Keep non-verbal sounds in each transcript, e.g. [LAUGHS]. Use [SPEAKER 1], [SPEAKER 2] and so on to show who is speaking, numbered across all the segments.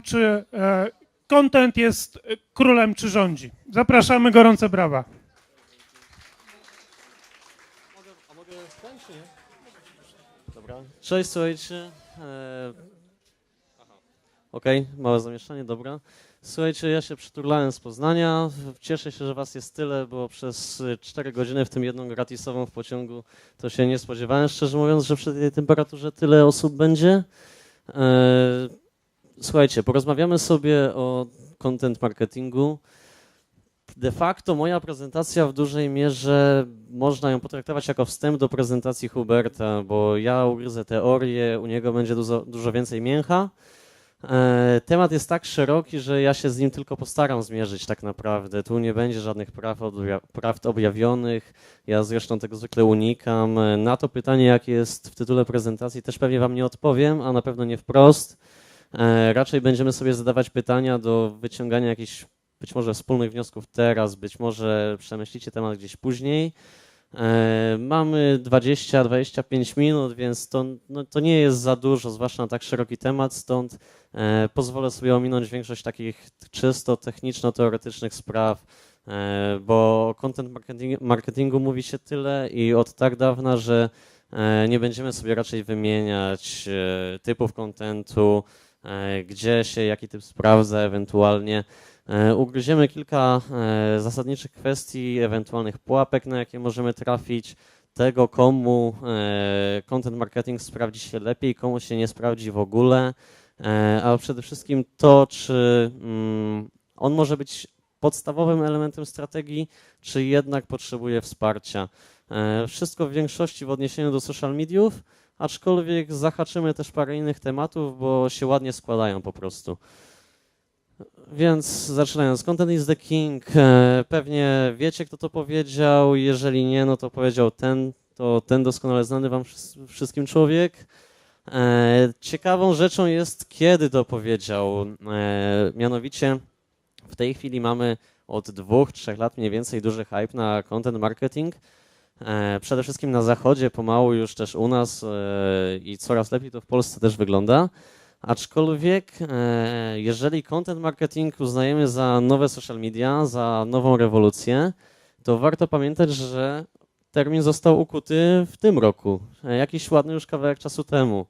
[SPEAKER 1] czy e, content jest e, królem, czy rządzi. Zapraszamy, gorące brawa.
[SPEAKER 2] Cześć, słuchajcie. E... Okej, małe zamieszanie, dobra. Słuchajcie, ja się przyturlałem z Poznania. Cieszę się, że was jest tyle, bo przez 4 godziny, w tym jedną gratisową w pociągu, to się nie spodziewałem, szczerze mówiąc, że przy tej temperaturze tyle osób będzie. E... Słuchajcie, porozmawiamy sobie o content marketingu. De facto moja prezentacja w dużej mierze można ją potraktować jako wstęp do prezentacji Huberta, bo ja ugryzę teorię, u niego będzie dużo, dużo więcej mięcha. E, Temat jest tak szeroki, że ja się z nim tylko postaram zmierzyć tak naprawdę. Tu nie będzie żadnych praw, prawd objawionych. Ja zresztą tego zwykle unikam. E, Na to pytanie, jakie jest w tytule prezentacji, też pewnie Wam nie odpowiem, a na pewno nie wprost. E, Raczej będziemy sobie zadawać pytania do wyciągania jakichś być może wspólnych wniosków teraz, być może przemyślicie temat gdzieś później. E, mamy 20-25 minut, więc to, no, to nie jest za dużo, zwłaszcza na tak szeroki temat, stąd e, pozwolę sobie ominąć większość takich czysto techniczno-teoretycznych spraw, bo o content marketing, marketingu mówi się tyle i od tak dawna, że nie będziemy sobie raczej wymieniać typów kontentu, gdzie się jaki typ sprawdza ewentualnie. E, Ugryziemy kilka e, zasadniczych kwestii, ewentualnych pułapek, na jakie możemy trafić, tego, komu e, content marketing sprawdzi się lepiej, komu się nie sprawdzi w ogóle, e, ale przede wszystkim to, czy mm, on może być podstawowym elementem strategii, czy jednak potrzebuje wsparcia. E, Wszystko w większości w odniesieniu do social mediów, aczkolwiek zahaczymy też parę innych tematów, bo się ładnie składają po prostu. Więc zaczynając, content is the king. E, Pewnie wiecie, kto to powiedział. Jeżeli nie, no to powiedział ten, to ten doskonale znany wam wszys- wszystkim człowiek. E, Ciekawą rzeczą jest, kiedy to powiedział. E, Mianowicie w tej chwili mamy od dwóch, trzech lat mniej więcej duży hype na content marketing. E, Przede wszystkim na zachodzie, pomału już też u nas e, i coraz lepiej to w Polsce też wygląda. Aczkolwiek, e, jeżeli content marketing uznajemy za nowe social media, za nową rewolucję, to warto pamiętać, że termin został ukuty w tym roku, jakiś ładny już kawałek czasu temu.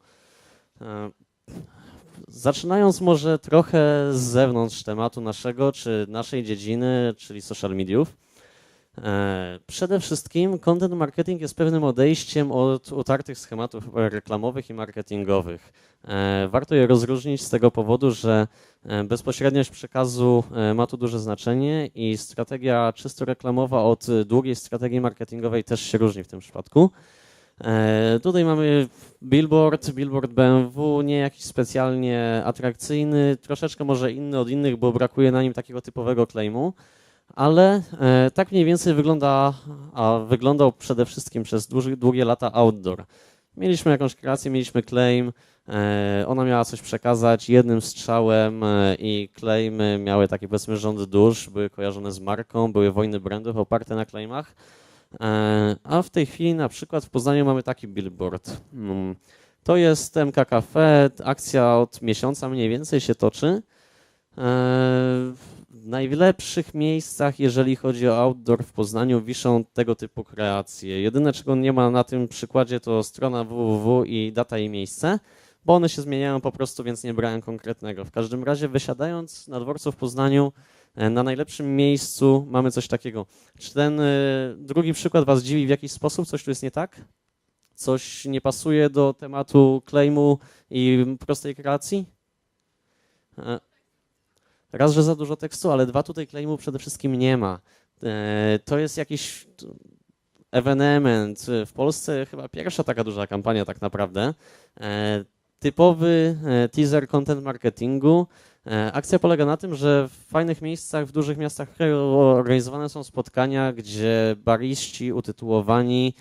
[SPEAKER 2] Zaczynając może trochę z zewnątrz tematu naszego, czy naszej dziedziny, czyli social mediów. E, Przede wszystkim content marketing jest pewnym odejściem od utartych schematów reklamowych i marketingowych. E, Warto je rozróżnić z tego powodu, że e, bezpośredniość przekazu ma tu duże znaczenie i strategia czysto reklamowa od długiej strategii marketingowej też się różni w tym przypadku. Tutaj mamy billboard, billboard BMW, nie jakiś specjalnie atrakcyjny, troszeczkę może inny od innych, bo brakuje na nim takiego typowego claimu, ale e, tak mniej więcej wygląda, a wyglądał przede wszystkim przez długi, długie lata outdoor. Mieliśmy jakąś kreację, mieliśmy claim, e, ona miała coś przekazać jednym strzałem e, i claimy miały taki powiedzmy rząd dusz, były kojarzone z marką, były wojny brandów oparte na claimach. E, A w tej chwili na przykład w Poznaniu mamy taki billboard. Mm, To jest MK Cafe, akcja od miesiąca mniej więcej się toczy. E, najlepszych miejscach, jeżeli chodzi o outdoor w Poznaniu, wiszą tego typu kreacje. Jedyne, czego nie ma na tym przykładzie, to strona www i data i miejsce, bo one się zmieniają po prostu, więc nie brałem konkretnego. W każdym razie, wysiadając na dworcu w Poznaniu, e, na najlepszym miejscu mamy coś takiego. Czy ten y, drugi przykład Was dziwi w jakiś sposób? Coś tu jest nie tak? Coś nie pasuje do tematu claimu i prostej kreacji? Raz, że za dużo tekstu, ale dwa, tutaj claimu przede wszystkim nie ma. E, To jest jakiś t- ewenement. W Polsce chyba pierwsza taka duża kampania tak naprawdę. E, Typowy e, teaser content marketingu. Akcja polega na tym, że w fajnych miejscach, w dużych miastach organizowane są spotkania, gdzie bariści utytułowani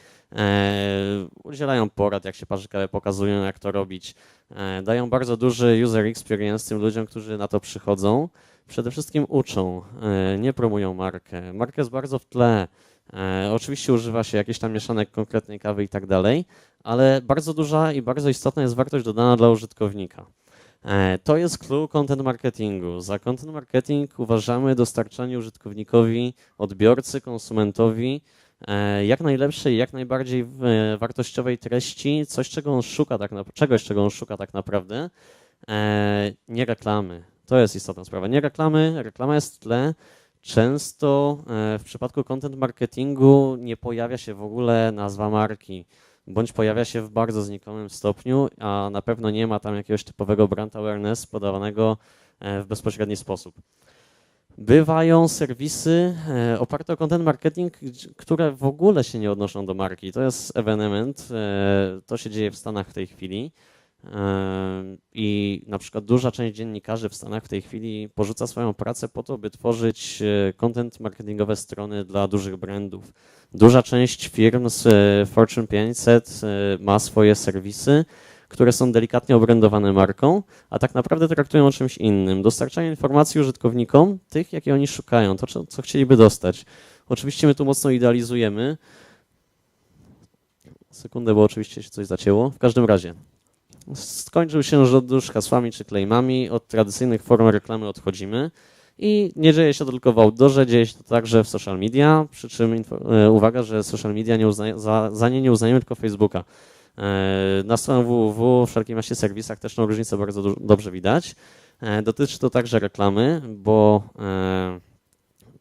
[SPEAKER 2] udzielają porad, jak się parzy kawę, pokazują, jak to robić. E, dają bardzo duży user experience tym ludziom, którzy na to przychodzą. Przede wszystkim uczą, e, nie promują markę. Marka jest bardzo w tle. E, oczywiście używa się jakichś tam mieszanek konkretnej kawy i tak dalej, ale bardzo duża i bardzo istotna jest wartość dodana dla użytkownika. E, To jest clue content marketingu. Za content marketing uważamy dostarczanie użytkownikowi, odbiorcy, konsumentowi e, jak najlepszej, jak najbardziej e, wartościowej treści, coś, czego on szuka tak na, czegoś, czego on szuka tak naprawdę, e, nie reklamy. To jest istotna sprawa. Nie reklamy, reklama jest w tle. Często e, w przypadku content marketingu nie pojawia się w ogóle nazwa marki, bądź pojawia się w bardzo znikomym stopniu, a na pewno nie ma tam jakiegoś typowego brand awareness podawanego e, w bezpośredni sposób. Bywają serwisy e, oparte o content marketing, które w ogóle się nie odnoszą do marki. To jest evenement, e, to się dzieje w Stanach w tej chwili. E, I na przykład duża część dziennikarzy w Stanach w tej chwili porzuca swoją pracę po to, by tworzyć content marketingowe strony dla dużych brandów. Duża część firm z Fortune 500 e, ma swoje serwisy, które są delikatnie obrędowane marką, a tak naprawdę traktują o czymś innym. Dostarczają informacji użytkownikom, tych, jakie oni szukają, to, co- chcieliby dostać. Oczywiście my tu mocno idealizujemy. Sekundę, bo oczywiście się coś zacięło. W każdym razie, skończył się żołd z hasłami czy claimami, od tradycyjnych form reklamy odchodzimy i nie dzieje się to tylko w outdoorze, dzieje się to także w social media, przy czym e, uwaga, że social media nie uznaje, za, za nie nie uznajemy tylko Facebooka. E, Na stronie www, w wszelkiej maści serwisach też tą różnicę bardzo dobrze widać. E, Dotyczy to także reklamy, bo e,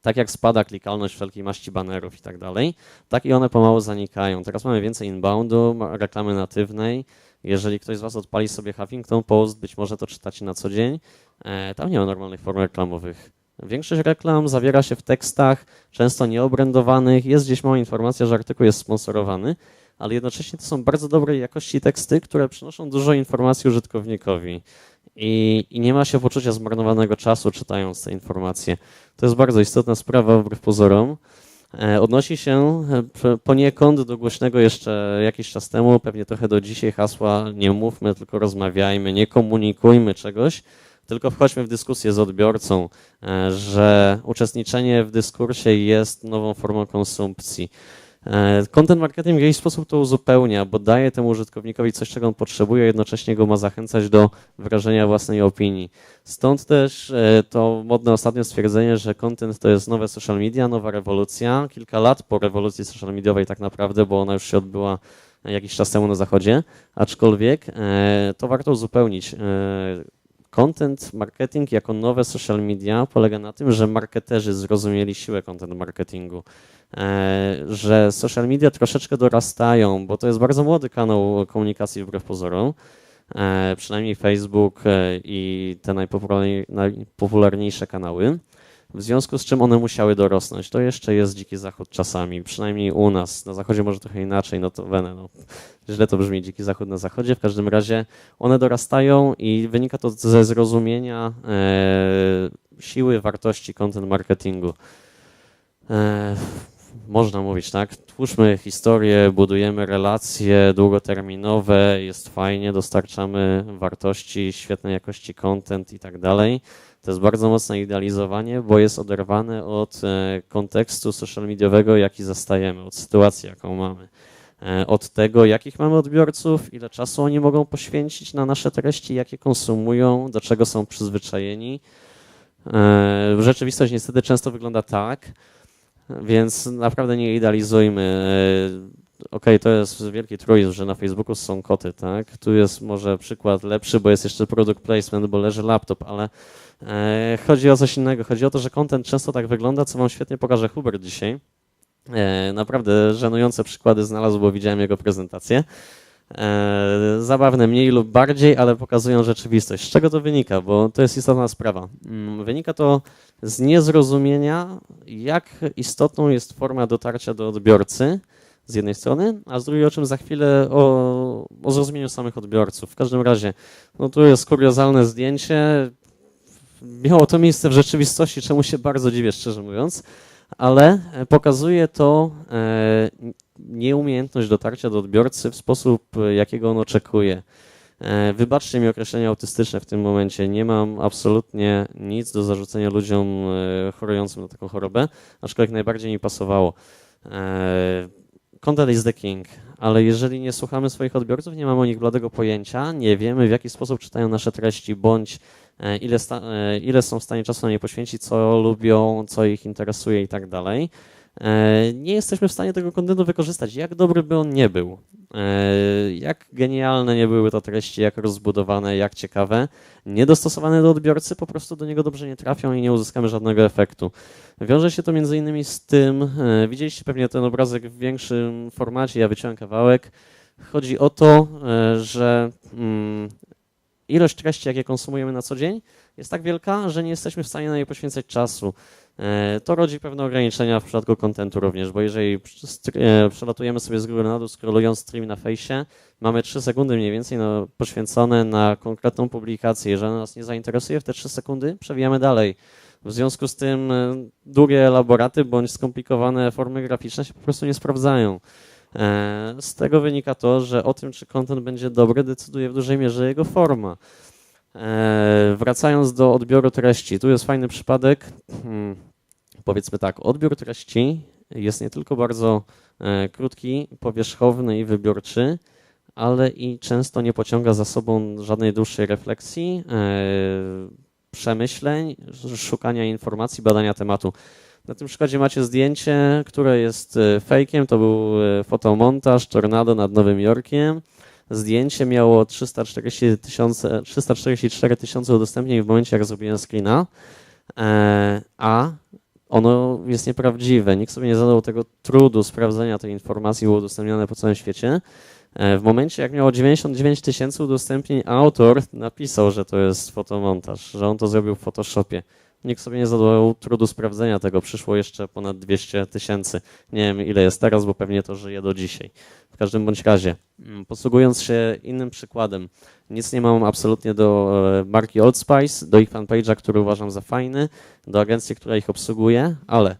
[SPEAKER 2] tak jak spada klikalność wszelkiej maści banerów i tak dalej, tak i one pomału zanikają. Teraz mamy więcej inboundu, reklamy natywnej. Jeżeli ktoś z Was odpali sobie Huffington Post, być może to czytacie na co dzień, tam nie ma normalnych form reklamowych. Większość reklam zawiera się w tekstach, często nieobrędowanych, jest gdzieś mała informacja, że artykuł jest sponsorowany, ale jednocześnie to są bardzo dobrej jakości teksty, które przynoszą dużo informacji użytkownikowi. I, I nie ma się poczucia zmarnowanego czasu czytając te informacje. To jest bardzo istotna sprawa wbrew pozorom. E, Odnosi się e, poniekąd do głośnego jeszcze jakiś czas temu, pewnie trochę do dzisiaj hasła nie mówmy, tylko rozmawiajmy, nie komunikujmy czegoś, tylko wchodźmy w dyskusję z odbiorcą, e, że uczestniczenie w dyskursie jest nową formą konsumpcji. E, Content marketing w jakiś sposób to uzupełnia, bo daje temu użytkownikowi coś, czego on potrzebuje, jednocześnie go ma zachęcać do wyrażenia własnej opinii. Stąd też e, to modne ostatnio stwierdzenie, że content to jest nowe social media, nowa rewolucja. Kilka lat po rewolucji social mediowej tak naprawdę, bo ona już się odbyła jakiś czas temu na zachodzie, aczkolwiek e, to warto uzupełnić. Content marketing jako nowe social media polega na tym, że marketerzy zrozumieli siłę content marketingu, e, że social media troszeczkę dorastają, bo to jest bardzo młody kanał komunikacji wbrew pozorom. E, przynajmniej Facebook e, i te najpopularniej- najpopularniejsze kanały. W związku z czym one musiały dorosnąć. To jeszcze jest dziki zachód czasami, przynajmniej u nas. Na zachodzie może trochę inaczej, no to wene, no. Źle to brzmi, dziki zachód na zachodzie. W każdym razie one dorastają i wynika to ze zrozumienia e, siły, wartości content marketingu. E, można mówić, tak? Twórzmy historię, budujemy relacje długoterminowe, jest fajnie, dostarczamy wartości, świetnej jakości content i tak dalej. To jest bardzo mocne idealizowanie, bo jest oderwane od e, kontekstu social mediowego, jaki zastajemy, od sytuacji, jaką mamy. E, Od tego, jakich mamy odbiorców, ile czasu oni mogą poświęcić na nasze treści, jakie konsumują, do czego są przyzwyczajeni. E, Rzeczywistość niestety często wygląda tak, więc naprawdę nie idealizujmy. E, Okej, to jest wielki truizm, że na Facebooku są koty, tak? Tu jest może przykład lepszy, bo jest jeszcze product placement, bo leży laptop, ale e, chodzi o coś innego. Chodzi o to, że content często tak wygląda, co wam świetnie pokaże Hubert dzisiaj. E, naprawdę żenujące przykłady znalazł, bo widziałem jego prezentację. E, zabawne mniej lub bardziej, ale pokazują rzeczywistość. Z czego to wynika? Bo to jest istotna sprawa. Mm, Wynika to z niezrozumienia, jak istotną jest forma dotarcia do odbiorcy z jednej strony, a z drugiej o czym za chwilę o, o zrozumieniu samych odbiorców. W każdym razie, no tu jest kuriozalne zdjęcie. Miało to miejsce w rzeczywistości, czemu się bardzo dziwię, szczerze mówiąc, ale e, pokazuje to e, nieumiejętność dotarcia do odbiorcy w sposób, e, jakiego on oczekuje. Wybaczcie mi określenie autystyczne w tym momencie. Nie mam absolutnie nic do zarzucenia ludziom chorującym na taką chorobę, aczkolwiek najbardziej mi pasowało. Content is the king. ale jeżeli nie słuchamy swoich odbiorców, nie mamy o nich bladego pojęcia, nie wiemy w jaki sposób czytają nasze treści, bądź ile, sta, e, ile są w stanie czasu na nie poświęcić, co lubią, co ich interesuje i tak dalej, e, nie jesteśmy w stanie tego kontentu wykorzystać, jak dobry by on nie był. E, Jak genialne nie były to treści, jak rozbudowane, jak ciekawe, niedostosowane do odbiorcy, po prostu do niego dobrze nie trafią i nie uzyskamy żadnego efektu. Wiąże się to między innymi z tym, e, widzieliście pewnie ten obrazek w większym formacie, ja wyciąłem kawałek. Chodzi o to, e, że mm, ilość treści, jakie konsumujemy na co dzień, jest tak wielka, że nie jesteśmy w stanie na nie poświęcać czasu. E, To rodzi pewne ograniczenia w przypadku kontentu również, bo jeżeli e, przelatujemy sobie z góry na dół, scrollując stream na fejsie, mamy 3 sekundy mniej więcej no, poświęcone na konkretną publikację. Jeżeli nas nie zainteresuje w te 3 sekundy, przewijamy dalej. W związku z tym e, długie elaboraty bądź skomplikowane formy graficzne się po prostu nie sprawdzają. E, Z tego wynika to, że o tym, czy content będzie dobry, decyduje w dużej mierze jego forma. E, Wracając do odbioru treści, tu jest fajny przypadek. Hmm, Powiedzmy tak, odbiór treści jest nie tylko bardzo e, krótki, powierzchowny i wybiorczy, ale i często nie pociąga za sobą żadnej dłuższej refleksji, przemyśleń, szukania informacji, badania tematu. Na tym przykładzie macie zdjęcie, które jest e, fejkiem, to był e, fotomontaż tornado nad Nowym Jorkiem. Zdjęcie miało 340 tysiące, 344 tysiące udostępnień w momencie, jak zrobiłem screena, e, a ono jest nieprawdziwe. Nikt sobie nie zadał tego trudu sprawdzenia tej informacji, było udostępnione po całym świecie. W momencie, jak miało 99 tysięcy udostępnień, autor napisał, że to jest fotomontaż, że on to zrobił w Photoshopie. Nikt sobie nie zadał trudu sprawdzenia tego. Przyszło jeszcze ponad 200 tysięcy. Nie wiem, ile jest teraz, bo pewnie to żyje do dzisiaj. W każdym bądź razie, mm, posługując się innym przykładem, nic nie mam absolutnie do e, marki Old Spice, do ich fanpage'a, który uważam za fajny, do agencji, która ich obsługuje, ale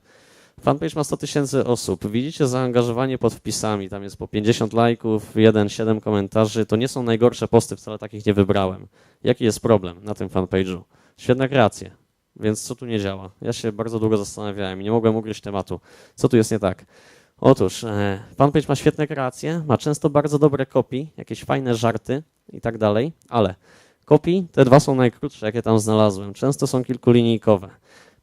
[SPEAKER 2] fanpage ma 100 tysięcy osób. Widzicie zaangażowanie pod wpisami, tam jest po 50 lajków, 1-7 komentarzy. To nie są najgorsze posty, wcale takich nie wybrałem. Jaki jest problem na tym fanpage'u? Świetne kreacje. Więc co tu nie działa? Ja się bardzo długo zastanawiałem i nie mogłem ugryźć tematu. Co tu jest nie tak? Otóż e, fanpage ma świetne kreacje, ma często bardzo dobre kopii, jakieś fajne żarty i tak dalej, ale kopii, te dwa są najkrótsze, jakie tam znalazłem. Często są kilkulinijkowe.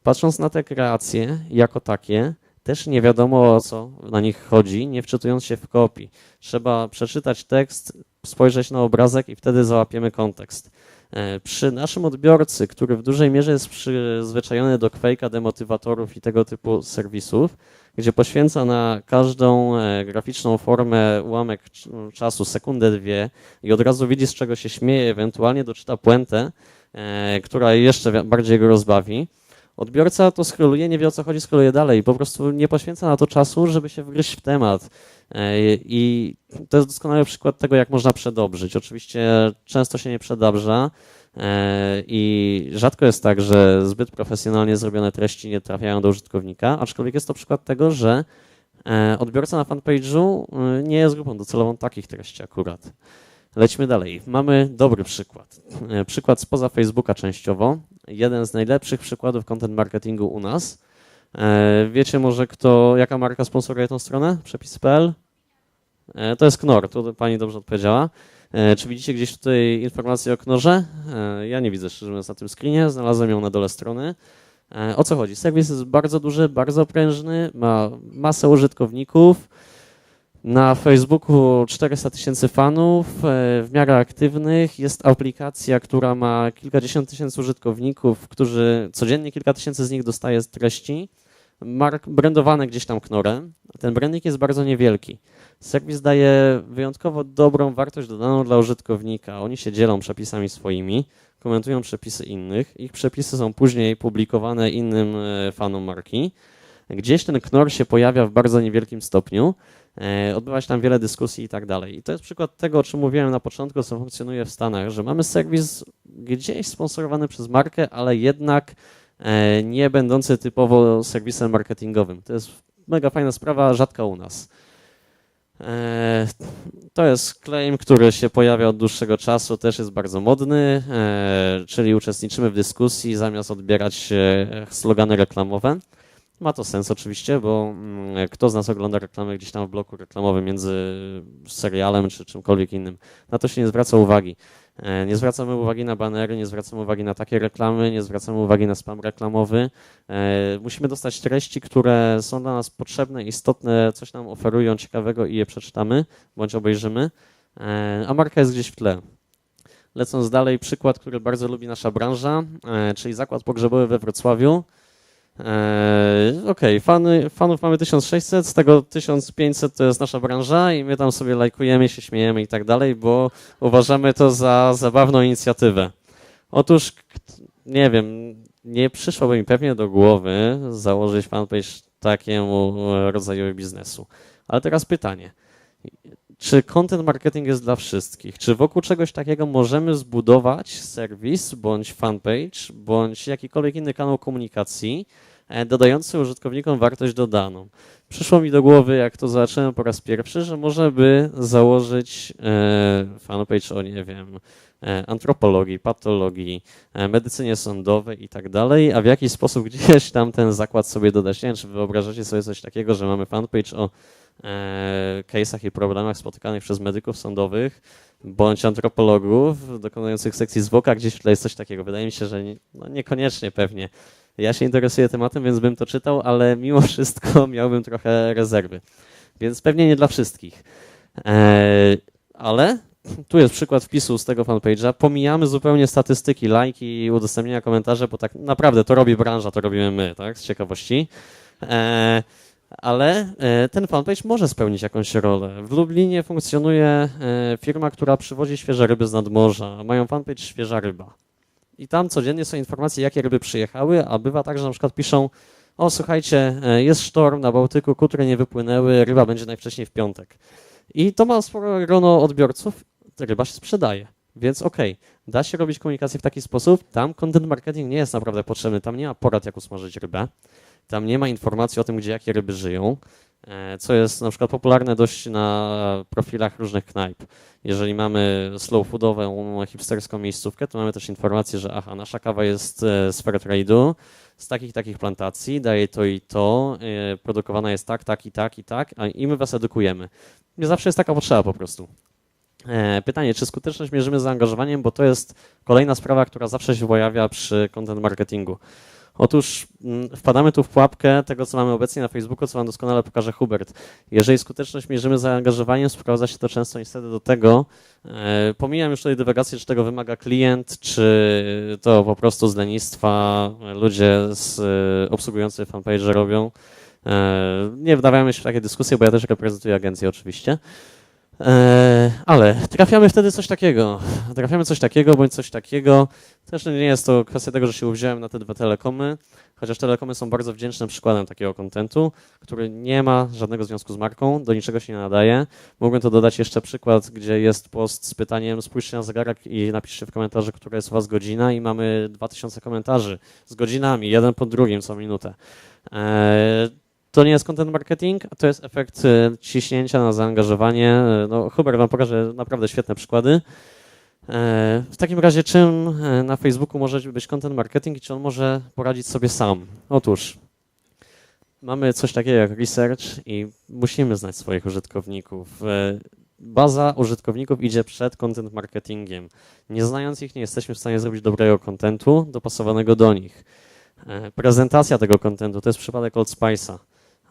[SPEAKER 2] Patrząc na te kreacje jako takie, też nie wiadomo o co na nich chodzi, nie wczytując się w kopii. Trzeba przeczytać tekst, spojrzeć na obrazek i wtedy załapiemy kontekst. E, Przy naszym odbiorcy, który w dużej mierze jest przyzwyczajony do kwejka, demotywatorów i tego typu serwisów, gdzie poświęca na każdą e, graficzną formę ułamek cz- czasu, sekundę, dwie i od razu widzi, z czego się śmieje, ewentualnie doczyta puentę, e, która jeszcze bardziej go rozbawi. Odbiorca to scrolluje, nie wie o co chodzi, scrolluje dalej. Po prostu nie poświęca na to czasu, żeby się wgryźć w temat. E, I to jest doskonały przykład tego, jak można przedobrzyć. Oczywiście często się nie przedabrza e, i rzadko jest tak, że zbyt profesjonalnie zrobione treści nie trafiają do użytkownika, aczkolwiek jest to przykład tego, że e, odbiorca na fanpage'u nie jest grupą docelową takich treści akurat. Lećmy dalej. Mamy dobry przykład. Przykład spoza Facebooka częściowo. Jeden z najlepszych przykładów content marketingu u nas. E, Wiecie może kto, jaka marka sponsoruje tą stronę? Przepis.pl? E, To jest Knor, tu pani dobrze odpowiedziała. E, Czy widzicie gdzieś tutaj informację o Knorze? Ja nie widzę szczerze mówiąc na tym screenie, znalazłem ją na dole strony. O co chodzi? Serwis jest bardzo duży, bardzo prężny, ma masę użytkowników. Na Facebooku 400 tysięcy fanów, e, w miarę aktywnych. Jest aplikacja, która ma kilkadziesiąt tysięcy użytkowników, którzy codziennie kilka tysięcy z nich dostaje z treści. Mark, brandowane gdzieś tam knorem. Ten branding jest bardzo niewielki. Serwis daje wyjątkowo dobrą wartość dodaną dla użytkownika. Oni się dzielą przepisami swoimi, komentują przepisy innych. Ich przepisy są później publikowane innym e, fanom marki. Gdzieś ten knor się pojawia w bardzo niewielkim stopniu. E, Odbywa się tam wiele dyskusji i tak dalej. I to jest przykład tego, o czym mówiłem na początku, co funkcjonuje w Stanach, że mamy serwis gdzieś sponsorowany przez markę, ale jednak e, nie będący typowo serwisem marketingowym. To jest mega fajna sprawa, rzadka u nas. E, To jest claim, który się pojawia od dłuższego czasu, też jest bardzo modny, czyli uczestniczymy w dyskusji zamiast odbierać slogany reklamowe. Ma to sens oczywiście, bo mm, kto z nas ogląda reklamy gdzieś tam w bloku reklamowym między serialem czy czymkolwiek innym? Na to się nie zwraca uwagi. E, Nie zwracamy uwagi na banery, nie zwracamy uwagi na takie reklamy, nie zwracamy uwagi na spam reklamowy. E, Musimy dostać treści, które są dla nas potrzebne, istotne, coś nam oferują ciekawego i je przeczytamy bądź obejrzymy, E, a marka jest gdzieś w tle. Lecąc dalej, przykład, który bardzo lubi nasza branża, czyli zakład pogrzebowy we Wrocławiu. Eee, Okej, fany, fanów mamy 1600, z tego 1500 to jest nasza branża i my tam sobie lajkujemy, się śmiejemy i tak dalej, bo uważamy to za zabawną inicjatywę. Otóż, nie wiem, nie przyszłoby mi pewnie do głowy założyć fanpage takiemu e, rodzajowi biznesu. Ale teraz pytanie. Czy content marketing jest dla wszystkich? Czy wokół czegoś takiego możemy zbudować serwis, bądź fanpage, bądź jakikolwiek inny kanał komunikacji, dodający użytkownikom wartość dodaną? Przyszło mi do głowy, jak to zobaczyłem po raz pierwszy, że można by założyć e, fanpage o, nie wiem, e, antropologii, patologii, e, medycynie sądowej i tak dalej, a w jakiś sposób gdzieś tam ten zakład sobie dodać. Nie wiem, czy wyobrażacie sobie coś takiego, że mamy fanpage o e, case'ach i problemach spotykanych przez medyków sądowych bądź antropologów dokonujących sekcji zwłoka, gdzieś tutaj jest coś takiego. Wydaje mi się, że nie, no niekoniecznie pewnie. Ja się interesuję tematem, więc bym to czytał, ale mimo wszystko [LAUGHS] miałbym trochę rezerwy. Więc pewnie nie dla wszystkich. E, ale tu jest przykład wpisu z tego fanpage'a. Pomijamy zupełnie statystyki, lajki i udostępnienia komentarzy, bo tak naprawdę to robi branża, to robimy my, tak, z ciekawości. E, ale e, ten fanpage może spełnić jakąś rolę. W Lublinie funkcjonuje e, firma, która przywozi świeże ryby z nadmorza. Mają fanpage Świeża Ryba. I tam codziennie są informacje, jakie ryby przyjechały, a bywa tak, że na przykład piszą o słuchajcie, e, jest sztorm na Bałtyku, kutry nie wypłynęły, ryba będzie najwcześniej w piątek. I to ma sporo grono odbiorców, ryba się sprzedaje. Więc okej, da się robić komunikację w taki sposób. Tam content marketing nie jest naprawdę potrzebny, tam nie ma porad, jak usmażyć rybę. Tam nie ma informacji o tym, gdzie jakie ryby żyją, co jest na przykład popularne dość na profilach różnych knajp. Jeżeli mamy slow foodową, hipsterską miejscówkę, to mamy też informację, że aha, nasza kawa jest e, z fair trade'u, z takich takich plantacji, daje to i to, e, produkowana jest tak, tak i tak i tak, a i my was edukujemy. Nie zawsze jest taka potrzeba po prostu. E, Pytanie, czy skuteczność mierzymy zaangażowaniem, bo to jest kolejna sprawa, która zawsze się pojawia przy content marketingu. Otóż mm, wpadamy tu w pułapkę tego, co mamy obecnie na Facebooku, co Wam doskonale pokaże Hubert. Jeżeli skuteczność mierzymy zaangażowaniem, sprowadza się to często niestety do tego, e, pomijam już tutaj dywagację, czy tego wymaga klient, czy to po prostu z lenistwa ludzie z, e, obsługujący fanpage robią. E, nie wdawajmy się w takie dyskusje, bo ja też reprezentuję agencję oczywiście. E, ale trafiamy wtedy coś takiego. Trafiamy coś takiego bądź coś takiego. Zresztą nie jest to kwestia tego, że się uwziąłem na te dwa telekomy, chociaż telekomy są bardzo wdzięcznym przykładem takiego kontentu, który nie ma żadnego związku z marką, do niczego się nie nadaje. Mógłbym to dodać jeszcze przykład, gdzie jest post z pytaniem spójrzcie na zegarek i napiszcie w komentarzu, która jest u Was godzina i mamy 2000 komentarzy z godzinami, jeden po drugim co minutę. E, to nie jest content marketing, to jest efekt e, ciśnięcia na zaangażowanie. E, No, Hubert wam pokaże naprawdę świetne przykłady. E, W takim razie, czym e, na Facebooku może być content marketing i czy on może poradzić sobie sam? Otóż mamy coś takiego jak research i musimy znać swoich użytkowników. E, Baza użytkowników idzie przed content marketingiem. Nie znając ich, nie jesteśmy w stanie zrobić dobrego kontentu dopasowanego do nich. Prezentacja tego kontentu to jest przypadek Old Spice'a.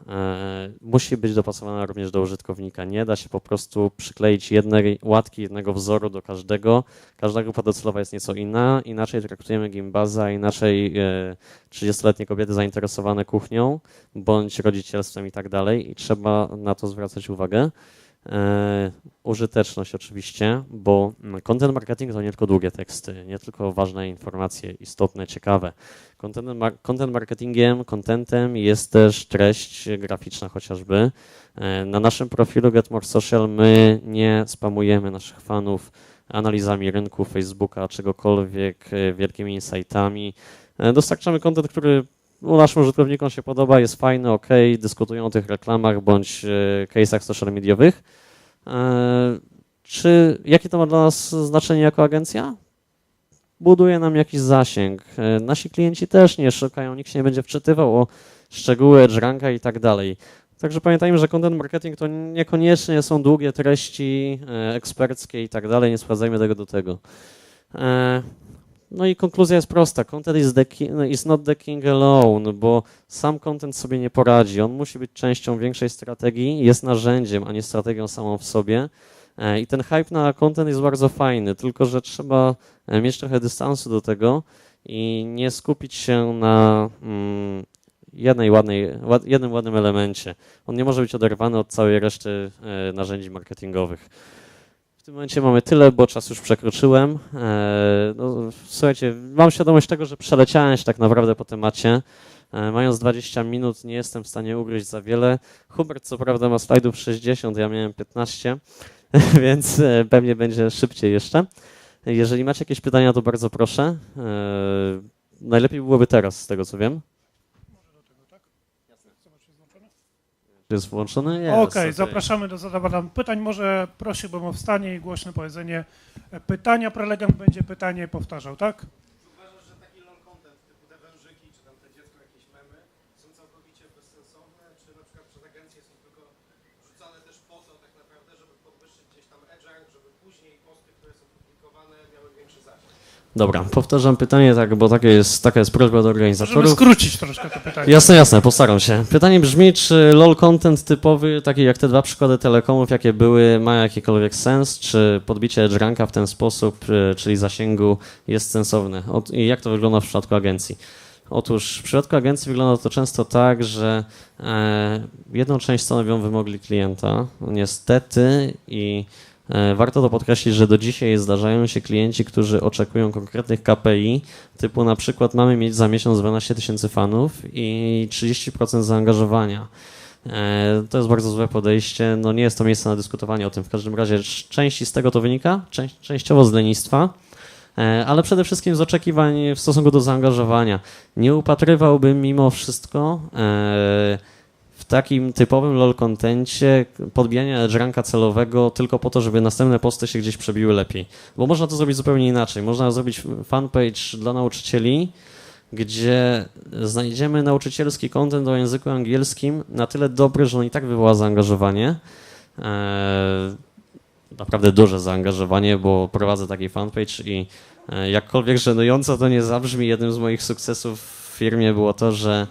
[SPEAKER 2] E, musi być dopasowana również do użytkownika. Nie da się po prostu przykleić jednej łatki, jednego wzoru do każdego. Każda grupa docelowa jest nieco inna. Inaczej traktujemy gimbaza, inaczej e, 30-letnie kobiety zainteresowane kuchnią bądź rodzicielstwem i tak dalej. I trzeba na to zwracać uwagę. E, użyteczność oczywiście, bo mm, content marketing to nie tylko długie teksty, nie tylko ważne informacje, istotne, ciekawe. Content, mar- content marketingiem, contentem jest też treść graficzna chociażby. E, Na naszym profilu Get More Social my nie spamujemy naszych fanów analizami rynku, Facebooka, czegokolwiek, e, wielkimi insightami. Dostarczamy content, który no, naszym użytkownikom się podoba, jest fajny, ok, dyskutują o tych reklamach bądź e, case'ach social mediowych. E, Czy, jakie to ma dla nas znaczenie jako agencja? buduje nam jakiś zasięg. E, Nasi klienci też nie szukają, nikt się nie będzie wczytywał o szczegóły edgeranka i tak dalej. Także pamiętajmy, że content marketing to niekoniecznie są długie treści eksperckie i tak dalej, nie sprawdzajmy tego do tego. No i konkluzja jest prosta. Content is, the ki- no, is not the king alone, bo sam content sobie nie poradzi. On musi być częścią większej strategii, jest narzędziem, a nie strategią samą w sobie. E, I ten hype na content jest bardzo fajny, tylko że trzeba e, mieć trochę dystansu do tego i nie skupić się na mm, jednej ładnej, ład, jednym ładnym elemencie. On nie może być oderwany od całej reszty e, narzędzi marketingowych. Tym momencie mamy tyle, bo czas już przekroczyłem. E, no, słuchajcie, mam świadomość tego, że przeleciałem się tak naprawdę po temacie. E, Mając 20 minut nie jestem w stanie ugryźć za wiele. Hubert co prawda ma slajdów 60, ja miałem 15, [LAUGHS] więc e, pewnie będzie szybciej jeszcze. Jeżeli macie jakieś pytania, to bardzo proszę. Najlepiej byłoby teraz, z tego co wiem. Jest włączony? Jest,
[SPEAKER 1] Okej, zapraszamy do zadawania pytań. Może prosiłbym o wstanie i głośne powiedzenie pytania. Prelegent będzie pytanie powtarzał, tak?
[SPEAKER 3] Uważasz, że taki long content typu te wężyki, czy tam te dziecko jakieś memy są całkowicie bezsensowne, czy na przykład przez agencje są tylko rzucane też po to tak naprawdę, żeby podwyższyć gdzieś tam edge żeby później posty, które są
[SPEAKER 2] Dobra, powtarzam pytanie, tak, bo takie jest, taka jest prośba do
[SPEAKER 1] Możemy
[SPEAKER 2] organizatorów.
[SPEAKER 1] skrócić troszkę to pytanie.
[SPEAKER 2] Jasne, jasne, postaram się. Pytanie brzmi, czy LOL content typowy, taki jak te dwa przykłady telekomów, jakie były, ma jakikolwiek sens? Czy podbicie edge ranka w ten sposób, y, czyli zasięgu, jest sensowne? I jak to wygląda w przypadku agencji? Otóż w przypadku agencji wygląda to często tak, że e, jedną część stanowią wymogi klienta. Niestety i warto to podkreślić, że do dzisiaj zdarzają się klienci, którzy oczekują konkretnych KPI, typu na przykład mamy mieć za miesiąc 12 tysięcy fanów i 30% zaangażowania. E, To jest bardzo złe podejście. No nie jest to miejsce na dyskutowanie o tym. W każdym razie części z tego to wynika, częściowo z lenistwa, e, ale przede wszystkim z oczekiwań w stosunku do zaangażowania. Nie upatrywałbym mimo wszystko e, w takim typowym LOL kontencie podbijania edge celowego tylko po to, żeby następne posty się gdzieś przebiły lepiej. Bo można to zrobić zupełnie inaczej. Można zrobić fanpage dla nauczycieli, gdzie znajdziemy nauczycielski content o języku angielskim na tyle dobry, że on i tak wywoła zaangażowanie. Eee, naprawdę duże zaangażowanie, bo prowadzę taki fanpage i e, jakkolwiek żenująco to nie zabrzmi, jednym z moich sukcesów w firmie było to, że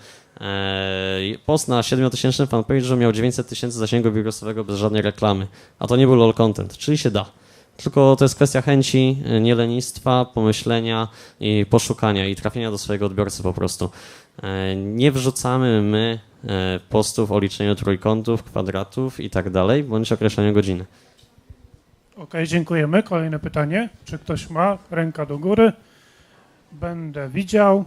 [SPEAKER 2] post na 7000 fanpage'u miał 900 tysięcy zasięgu wirusowego bez żadnej reklamy, a to nie był LOL content, czyli się da. Tylko to jest kwestia chęci, e, nie lenistwa, pomyślenia i poszukania i trafienia do swojego odbiorcy po prostu. E, Nie wrzucamy my e, postów o liczeniu trójkątów, kwadratów i tak dalej, bądź określeniu godziny.
[SPEAKER 1] Okej, dziękujemy. Kolejne pytanie. Czy ktoś ma? Ręka do góry. Będę widział.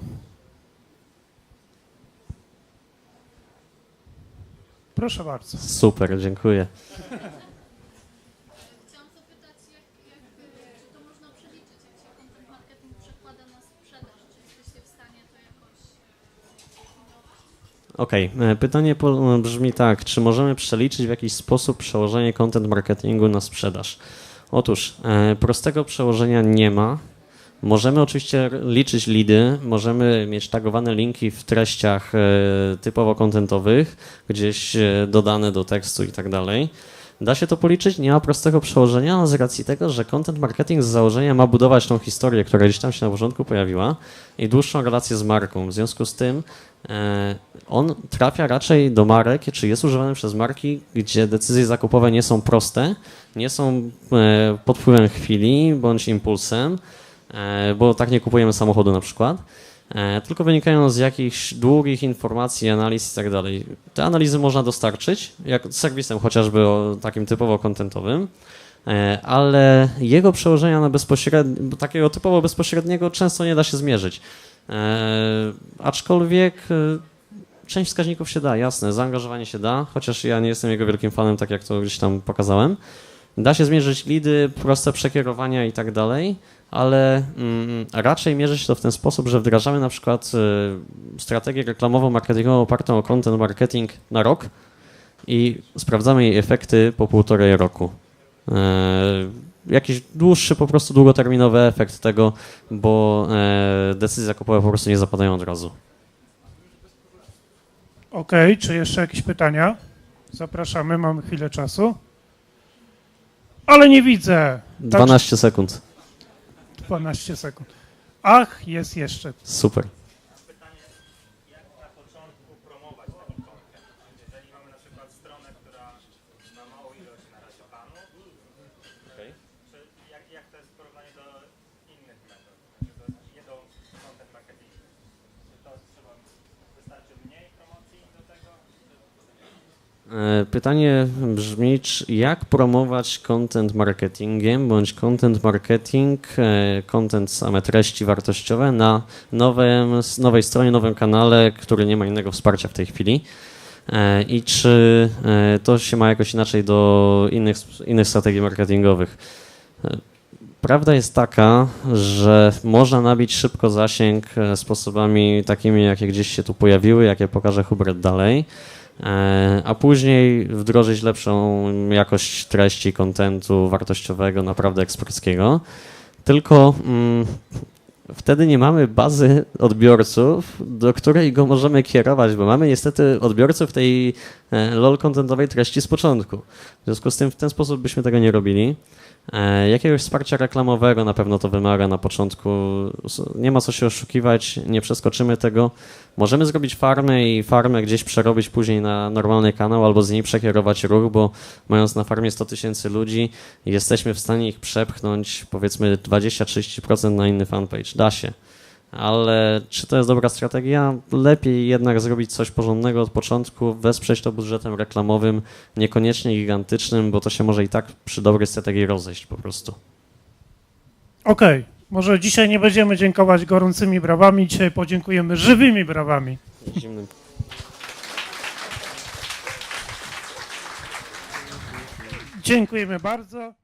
[SPEAKER 1] Proszę bardzo.
[SPEAKER 2] Super, dziękuję.
[SPEAKER 4] Chciałam zapytać, jak, jak, czy to można przeliczyć, jak się content marketing przekłada na sprzedaż? Czy jesteście w stanie to jakoś e, definiować?
[SPEAKER 2] Okej, e, pytanie po- brzmi tak, czy możemy przeliczyć w jakiś sposób przełożenie content marketingu na sprzedaż? Otóż e, prostego przełożenia nie ma. Możemy oczywiście liczyć lidy, możemy mieć tagowane linki w treściach e, typowo kontentowych, gdzieś e, dodane do tekstu i tak dalej. Da się to policzyć, nie ma prostego przełożenia z racji tego, że content marketing z założenia ma budować tą historię, która gdzieś tam się na początku pojawiła i dłuższą relację z marką. W związku z tym e, on trafia raczej do marek, czy jest używany przez marki, gdzie decyzje zakupowe nie są proste, nie są pod wpływem chwili bądź impulsem, bo tak nie kupujemy samochodu na przykład, e, tylko wynikają z jakichś długich informacji, analiz i tak dalej. Te analizy można dostarczyć, jak serwisem chociażby takim typowo kontentowym, e, ale jego przełożenia na bezpośrednie, takiego typowo bezpośredniego często nie da się zmierzyć. E, aczkolwiek e, część wskaźników się da, jasne, zaangażowanie się da, chociaż ja nie jestem jego wielkim fanem, tak jak to gdzieś tam pokazałem. Da się zmierzyć lidy, proste przekierowania i tak dalej, ale mm, raczej mierzy się to w ten sposób, że wdrażamy na przykład y, strategię reklamową, marketingową opartą o content marketing na rok i sprawdzamy jej efekty po półtorej roku. E, jakiś dłuższy, po prostu długoterminowy efekt tego, bo e, decyzje zakupowe po prostu nie zapadają od razu.
[SPEAKER 1] Okej, czy jeszcze jakieś pytania? Zapraszamy, mamy chwilę czasu. Ale nie widzę. Tak,
[SPEAKER 2] 12 sekund.
[SPEAKER 1] 12 sekund. Ach, jest jeszcze.
[SPEAKER 2] Super.
[SPEAKER 5] jak na początku promować taki content? Jeżeli mamy na przykład stronę, która ma małą ilość na razie fanów, czy jak, jak to jest w porównaniu do innych metod? Czy to jest jedną content marketing? Czy to trzeba, wystarczy mniej promocji do tego?
[SPEAKER 2] E, Pytanie brzmi, jak promować content marketingiem bądź content marketing, e, content same treści wartościowe na nowym, nowej stronie, nowym kanale, który nie ma innego wsparcia w tej chwili. E, I czy e, to się ma jakoś inaczej do innych, innych strategii marketingowych? E, Prawda jest taka, że można nabić szybko zasięg e, sposobami takimi, jakie gdzieś się tu pojawiły, jakie pokaże Hubert dalej. E, a później wdrożyć lepszą jakość treści, kontentu wartościowego, naprawdę eksperckiego. Tylko mm, wtedy nie mamy bazy odbiorców, do której go możemy kierować, bo mamy niestety odbiorców tej e, LOL kontentowej treści z początku. W związku z tym w ten sposób byśmy tego nie robili. E, Jakiegoś wsparcia reklamowego na pewno to wymaga na początku. Nie ma co się oszukiwać, nie przeskoczymy tego. Możemy zrobić farmę i farmę gdzieś przerobić później na normalny kanał albo z niej przekierować ruch, bo mając na farmie 100 tysięcy ludzi, jesteśmy w stanie ich przepchnąć powiedzmy 20-30% na inny fanpage. Da się. Ale czy to jest dobra strategia? Lepiej jednak zrobić coś porządnego od początku, wesprzeć to budżetem reklamowym, niekoniecznie gigantycznym, bo to się może i tak przy dobrej strategii rozejść po prostu.
[SPEAKER 1] Okej, może dzisiaj nie będziemy dziękować gorącymi brawami, dzisiaj podziękujemy żywymi brawami.
[SPEAKER 2] Zimnym
[SPEAKER 1] Dziękujemy bardzo.